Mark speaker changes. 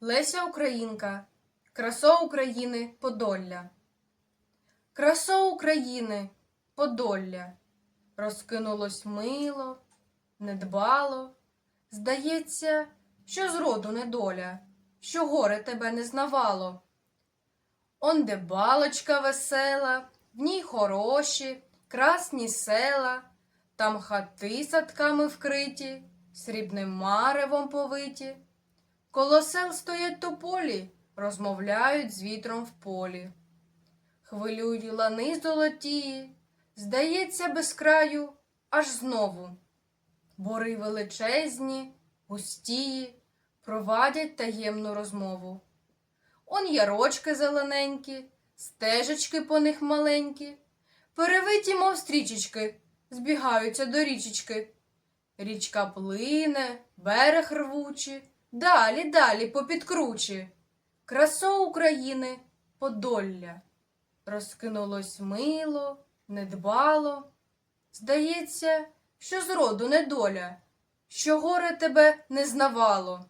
Speaker 1: Леся Українка, красо України Подолля. Красо України Подолля, розкинулось мило, недбало. Здається, що зроду недоля, що горе тебе не знавало. Он де балочка весела, в ній хороші, красні села, там хати садками вкриті, срібним маревом повиті. Коло сел стоять тополі, розмовляють з вітром в полі. Хвилюють лани золотії, здається, без краю, аж знову. Бори величезні, густії, провадять таємну розмову. Он ярочки зелененькі, стежечки по них маленькі, перевиті, мов стрічечки, збігаються до річечки. Річка плине, берег рвучий, далі, далі попід кручі. Красо України Подолля. Розкинулось мило, недбало. Здається, що зроду недоля, що горе тебе не знавало.